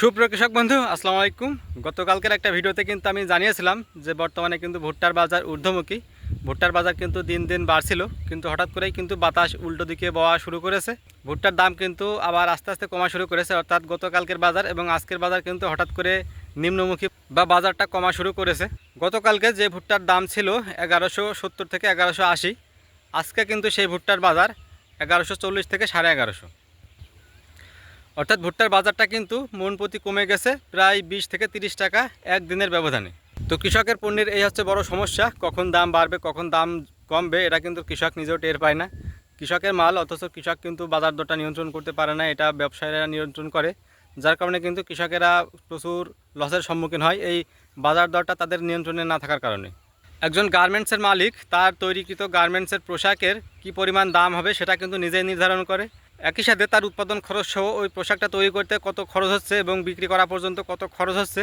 সুপ্রিয় কৃষক বন্ধু, আসসালামু আলাইকুম। গতকালকের একটা ভিডিওতে কিন্তু আমি জানিয়েছিলাম যে বর্তমানে কিন্তু ভুট্টার বাজার ঊর্ধ্বমুখী। ভুট্টার বাজার কিন্তু দিন দিন বাড়ছিল, কিন্তু হঠাৎ করেই কিন্তু বাতাস উল্টো দিকে বওয়া শুরু করেছে। ভুট্টার দাম কিন্তু আবার আস্তে আস্তে কমা শুরু করেছে, অর্থাৎ গতকালকের বাজার এবং আজকের বাজার কিন্তু হঠাৎ করে নিম্নমুখী বা বাজারটা কমা শুরু করেছে। গতকালকে যে ভুট্টার দাম ছিল এগারোশো সত্তর থেকে এগারোশো আশি, আজকে কিন্তু সেই ভুট্টার বাজার এগারোশো চল্লিশ থেকে সাড়ে এগারোশো। অর্থাৎ ভুট্টার বাজারটা কিন্তু মন প্রতি কমে গেছে প্রায় বিশ থেকে তিরিশ টাকা একদিনের ব্যবধানে। তো কৃষকের পণ্যের এই হচ্ছে বড় সমস্যা, কখন দাম বাড়বে, কখন দাম কমবে, এটা কিন্তু কৃষক নিজেও টের পায় না। কৃষকের মাল অথচ কৃষক কিন্তু বাজার দরটা নিয়ন্ত্রণ করতে পারে না, এটা ব্যবসায়ীরা নিয়ন্ত্রণ করে। যার কারণে কিন্তু কৃষকেরা প্রচুর লসের সম্মুখীন হয় এই বাজার দরটা তাদের নিয়ন্ত্রণে না থাকার কারণে। একজন গার্মেন্টসের মালিক তার তৈরিকৃত গার্মেন্টসের পোশাকের কি পরিমাণ দাম হবে সেটা কিন্তু নিজেই নির্ধারণ করে। একই সাথে তার উৎপাদন খরচ সহ ওই পোশাকটা তৈরি করতে কত খরচ হচ্ছে এবং বিক্রি করা পর্যন্ত কত খরচ হচ্ছে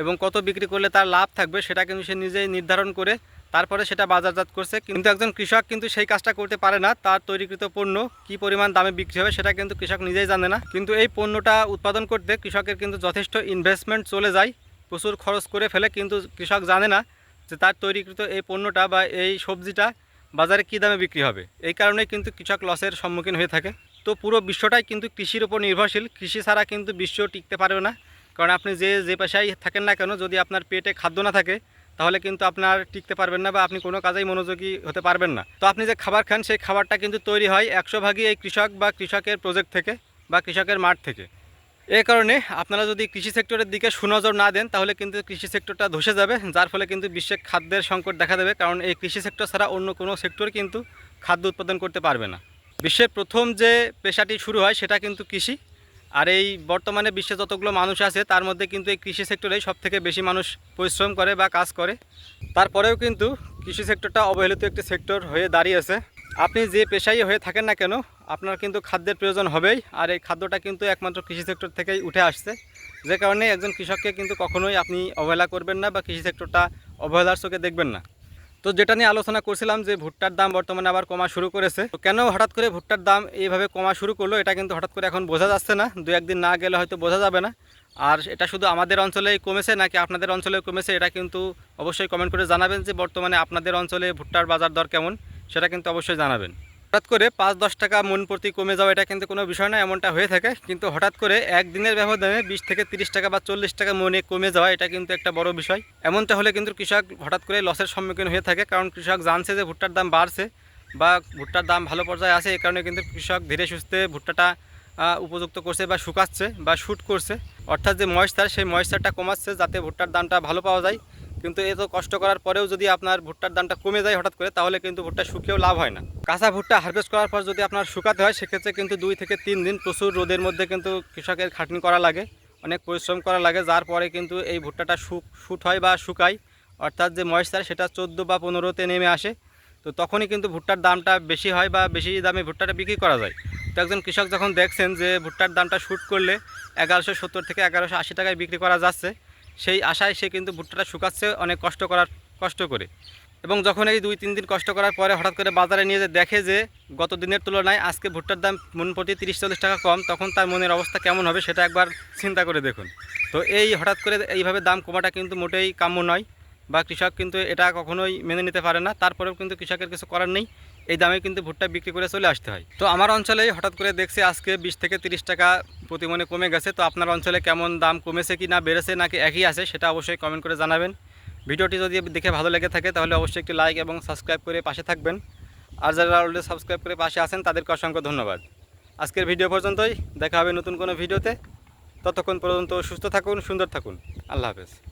এবং কত বিক্রি করলে তার লাভ থাকবে, সেটা কিন্তু সে নিজেই নির্ধারণ করে তারপরে সেটা বাজারজাত করছে। কিন্তু একজন কৃষক কিন্তু সেই কাজটা করতে পারে না, তার তৈরিকৃত পণ্য কি পরিমাণ দামে বিক্রি হবে সেটা কিন্তু কৃষক নিজেই জানে না। কিন্তু এই পণ্যটা উৎপাদন করতে কৃষকের কিন্তু যথেষ্ট ইনভেস্টমেন্ট চলে যায়, প্রচুর খরচ করে ফেলে, কিন্তু কৃষক জানে না যে তার তৈরিকৃত এই পণ্যটা বা এই সবজিটা বাজারে কী দামে বিক্রি হবে। এই কারণেই কিন্তু কৃষক লসের সম্মুখীন হয়ে থাকে। তো পুরো বিশ্বটাই কিন্তু কৃষির উপর নির্ভরশীল। কৃষি ছাড়া কিন্তু বিশ্ব টিকতে পারবে না। কারণ আপনি যে যে পেশায় থাকেন না কেন, যদি আপনার পেটে খাদ্য না থাকে, তাহলে কিন্তু আপনার টিকতে পারবেন না বা আপনি কোনো কাজেই মনোযোগী হতে পারবেন না। তো আপনি যে খাবার খান, সেই খাবারটা কিন্তু তৈরি হয় একশো ভাগই এই কৃষক বা কৃষকের প্রজেক্ট থেকে বা কৃষকের মাঠ থেকে। এ কারণে আপনারা যদি কৃষি সেক্টরের দিকে সুনজর না দেন, তাহলে কিন্তু কৃষি সেক্টরটা ধসে যাবে, যার ফলে কিন্তু বিশ্বে খাদ্যের সংকট দেখা দেবে। কারণ এই কৃষি সেক্টর ছাড়া অন্য কোনো সেক্টর কিন্তু খাদ্য উৎপাদন করতে পারবে না। বিশ্বের প্রথম যে পেশাটি শুরু হয় সেটা কিন্তু কৃষি। আর এই বর্তমানে বিশ্বে যতগুলো মানুষ আছে, তার মধ্যে কিন্তু এই কৃষি সেক্টরেই সব থেকে বেশি মানুষ পরিশ্রম করে বা কাজ করে। তারপরেও কিন্তু কৃষি সেক্টরটা অবহেলিত একটি সেক্টর হয়ে দাঁড়িয়েছে আপনি যে পেশাই হয়ে থাকেন না কেন, আপনার কিন্তু খাদ্যের প্রয়োজন হবেই, আর এই খাদ্যটা কিন্তু একমাত্র কৃষি সেক্টর থেকেই উঠে আসছে। যে কারণে একজন কৃষককে কিন্তু কখনোই আপনি অবহেলা করবেন না বা কৃষি সেক্টরটা অবহেলার চোখে দেখবেন না। তো যেটা নিয়ে আলোচনা করছিলাম যে ভুট্টার দাম বর্তমানে আবার কমা শুরু করেছে, তো কেন হঠাৎ করে ভুট্টার দাম এইভাবে কমা শুরু করল এটা কিন্তু হঠাৎ করে এখন বোঝা যাচ্ছে না, দু একদিন না গেলে হয়তো বোঝা যাবে না। আর এটা শুধু আমাদের অঞ্চলেই কমেছে নাকি আপনাদের অঞ্চলে কমেছে, এটা কিন্তু অবশ্যই কমেন্ট করে জানাবেন যে বর্তমানে আপনাদের অঞ্চলে ভুট্টার বাজার দর কেমন, সেটা কিন্তু অবশ্যই জানাবেন। হঠাৎ করে পাঁচ, দশ টাকা মন প্রতি কমে যাওয়া এটা কিন্তু কোনো বিষয় না, এমনটা হয়ে থাকে। কিন্তু হঠাৎ করে একদিনের ব্যবধানে বিশ থেকে তিরিশ টাকা বা চল্লিশ টাকা মনে কমে যাওয়া এটা কিন্তু একটা বড় বিষয়। এমনটা হলে কিন্তু কৃষক হঠাৎ করে লসের সম্মুখীন হয়ে থাকে, কারণ কৃষক জানছে যে ভুট্টার দাম বাড়ছে বা ভুট্টার দাম ভালো পর্যায়ে আছে, এই কারণে কিন্তু কৃষক ধীরে সুস্থে ভুট্টাটা উপযুক্ত করছে বা শুকাচ্ছে বা শ্যুট করছে। অর্থাৎ যে ময়েশ্চার, সেই ময়েশ্চারটা কমাচ্ছে যাতে ভুট্টার দামটা ভালো পাওয়া যায়। কিন্তু এত কষ্ট করার পরেও যদি আপনার ভুট্টার দামটা কমে যায় হঠাৎ করে, তাহলে কিন্তু ভুট্টা শুকিয়েও লাভ হয় না। কাঁচা ভুট্টা হারভেস্ট করার পর যদি আপনার শুকাতে হয়, সেক্ষেত্রে কিন্তু দুই থেকে তিন দিন প্রচুর রোদের মধ্যে কিন্তু কৃষকের খাটনি করা লাগে, অনেক পরিশ্রম করা লাগে। যার পরে কিন্তু এই ভুট্টাটা শুক, শুট হয় বা শুকায়, অর্থাৎ যে ময়েশ্চার সেটা চোদ্দ বা পনেরোতে নেমে আসে, তো তখনই কিন্তু ভুট্টার দামটা বেশি হয় বা বেশি দামে ভুট্টাটা বিক্রি করা যায়। তো একজন কৃষক যখন দেখছেন যে ভুট্টার দামটা শ্যুট করলে এগারোশো সত্তর থেকে এগারোশো আশি টাকায় বিক্রি করা যাচ্ছে সেই আশায় সে কিন্তু ভুট্টাটা শুকাচ্ছে, অনেক কষ্ট করার, কষ্ট করে। এবং যখন এই দুই, তিন দিন কষ্ট করার পরে হঠাৎ করে বাজারে নিয়ে যে দেখে যে গত দিনের তুলনায় আজকে ভুট্টার দাম মন প্রতি তিরিশ, চল্লিশ টাকা কম, তখন তার মনের অবস্থা কেমন হবে সেটা একবার চিন্তা করে দেখুন। তো এই হঠাৎ করে এইভাবে দাম কমাটা কিন্তু মোটেই কাম্য নয়, বা কৃষক কিন্তু এটা কখনোই মেনে নিতে পারে না। তারপরেও কিন্তু কৃষকের কিছু করার নেই। এই দামে কিন্তু ভুট্টা বিক্রি করে চলে আসতে হয়। তো আমার অঞ্চলে হঠাৎ করে দেখছি আজকে বিশ থেকে তিরিশ টাকা প্রতি মনে কমে গেছে। তো আপনার অঞ্চলে কেমন দাম কমেছে কি না বেড়েছে নাকি একই আছে সেটা অবশ্যই কমেন্ট করে জানাবেন। ভিডিওটি যদি দেখে ভালো লেগে থাকে তাহলে অবশ্যই একটি লাইক এবং সাবস্ক্রাইব করে পাশে থাকবেন। আর যারা অলরেডি সাবস্ক্রাইব করে পাশে আছেন, তাদেরকে অসংখ্য ধন্যবাদ। আজকের ভিডিও পর্যন্তই। দেখা হবে নতুন কোনো ভিডিওতে। ততক্ষণ পর্যন্ত সুস্থ থাকুন, সুন্দর থাকুন। আল্লাহ হাফেজ।